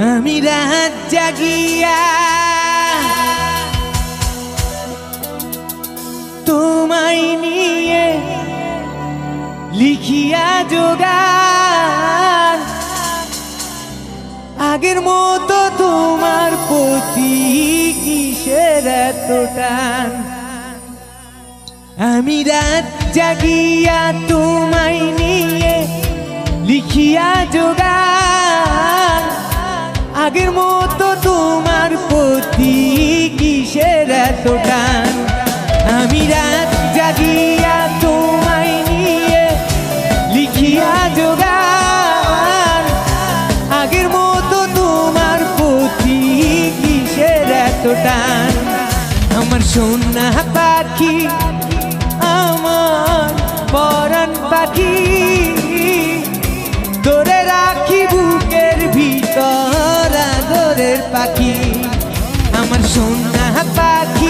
আমি রাত জাগিয়া তোমায় নিয়ে লিখিয়া যোগান আগের মতো তোমার প্রতি কিসের এত টান? আমি রাত জাগিয়া তোমায় নিয়ে লিখিয়া যোগান আগের মতো তোমার প্রতি কিসের এত টান? আমি রাত জাগিয়া তোমায় নিয়ে লিখিয়া যোগান আগের মতো তোমার প্রতি কিসের এত টান? আমার সোনা পাখি, আমার পরাণ পাখি সোনা পাখি আমার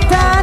た